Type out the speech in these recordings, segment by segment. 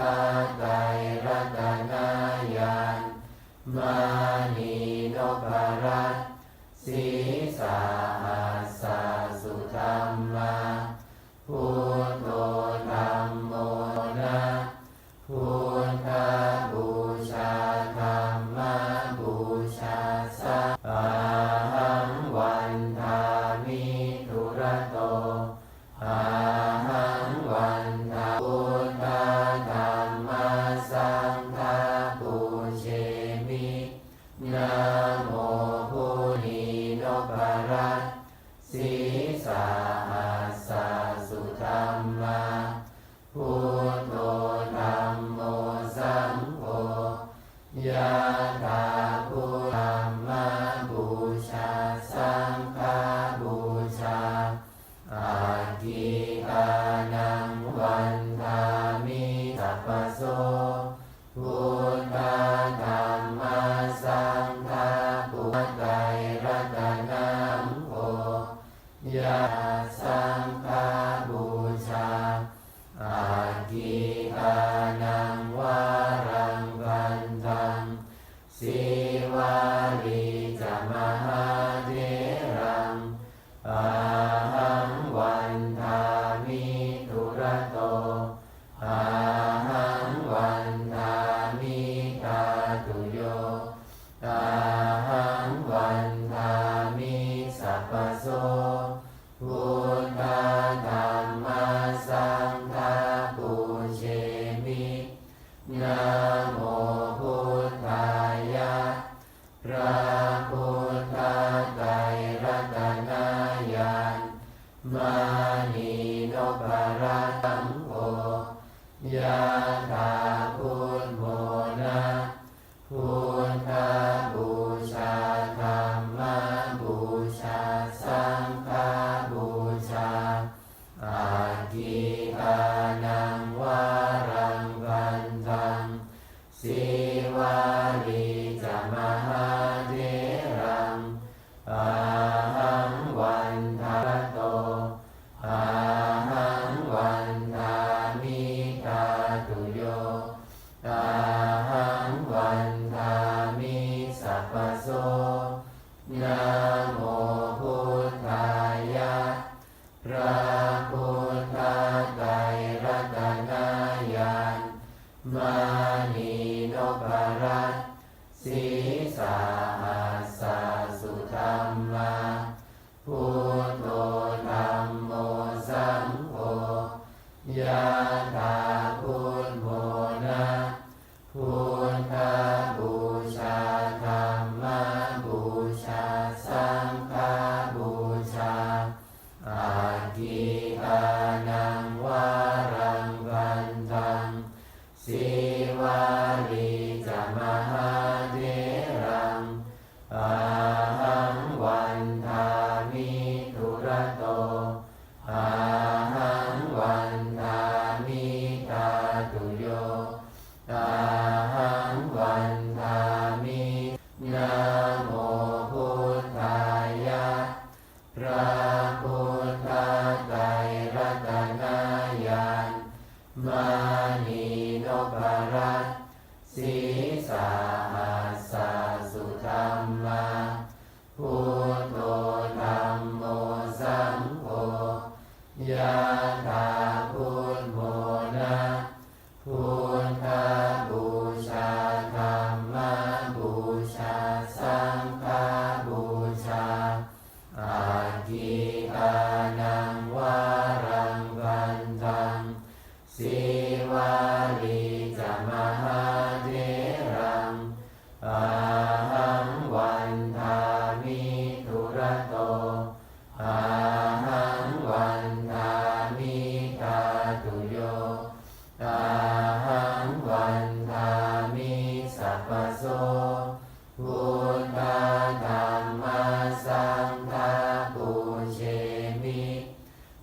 ทาไนพรัตน์สีสาหัสสะสุธรรมาพุทโธธรรมโมสังโฆยะถาพุทธมมาบูชาสังฆาบูชาอาทิอานังวันทามิสัพพโสพุทธธรรมสังฆาปุตไตร ยะสังฆบูชาอากิอานัง นะโมพุทธายะพระพุทธไตรรัตนายันมานีนพรัตตังโอยะถาพุทโมนะพุทธบูชาธรรมบูชาสังฆบูชาอาทิ ตุโยอาหังวันทามิสัพพโสนะโมพุทธายะพระพุทธไตรรัตนายันมานีนพรัตสีสาหัสสะสุธรรมาพุทโธธรรมโมสังโฆยะถา โมพุทธายะพระพุทธไตรรัตนายันมานีนพรัตสีสาหัสสะสุธรรมาพุทโธธรรมโมสังโฆยะถาพุทโมนะพุทธบูชาธรรมบู งสิวาลีจะมหาเทรังอาหังวันทามิทุระโตอาหังวันทามิตาตุโยอาหังวันทา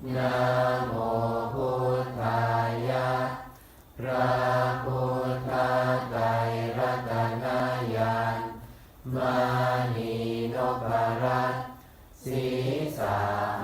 นะโมพุทธายะพระพุทธไตรรัตนายานมานีนพรัตศีสา